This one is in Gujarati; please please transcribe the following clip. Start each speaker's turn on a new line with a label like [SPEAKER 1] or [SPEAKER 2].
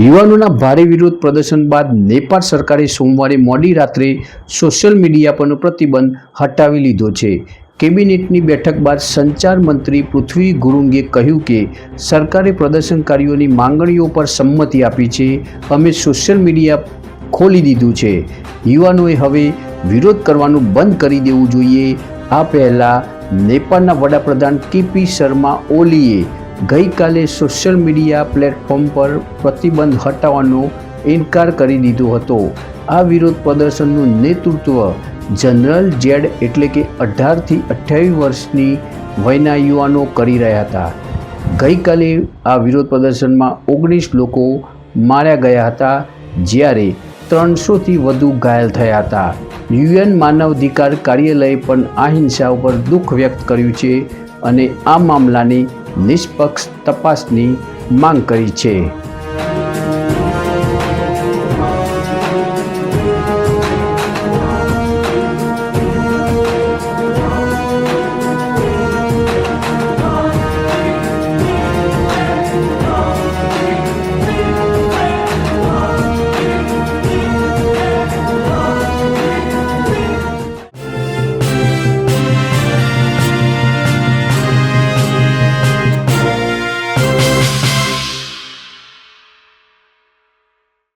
[SPEAKER 1] યુવાનોના ભારે વિરોધ પ્રદર્શન બાદ નેપાળ સરકારે સોમવારે મોડી રાત્રે સોશિયલ મીડિયા પરનો પ્રતિબંધ હટાવી લીધો છે. કેબિનેટની બેઠક બાદ સંચાર મંત્રી પૃથ્વી ગુરુંગે કહ્યું કે સરકારે પ્રદર્શનકારીઓની માંગણીઓ પર સંમતિ આપી છે. અમે સોશિયલ મીડિયા ખોલી દીધું છે. યુવાનોએ હવે વિરોધ કરવાનું બંધ કરી દેવું જોઈએ. આ પહેલાં નેપાળના વડાપ્રધાન કેપી શર્મા ઓલીએ ગઈકાલે સોશિયલ મીડિયા પ્લેટફોર્મ પર પ્રતિબંધ હટાવવાનો ઇનકાર કરી દીધો હતો. આ વિરોધ પ્રદર્શનનું નેતૃત્વ જનરલ જેડ એટલે કે અઢારથી અઠ્યાવીસ વર્ષની વયના યુવાનો કરી રહ્યા હતા. ગઈકાલે આ વિરોધ પ્રદર્શનમાં ઓગણીસ લોકો માર્યા ગયા હતા, જ્યારે ત્રણસોથી વધુ ઘાયલ થયા હતા. યુએન માનવાધિકાર કાર્યાલયે પણ આ હિંસા ઉપર દુઃખ વ્યક્ત કર્યું છે. અને આ મામલાની નિષ્પક્ષ તપાસની માંગ કરી છે.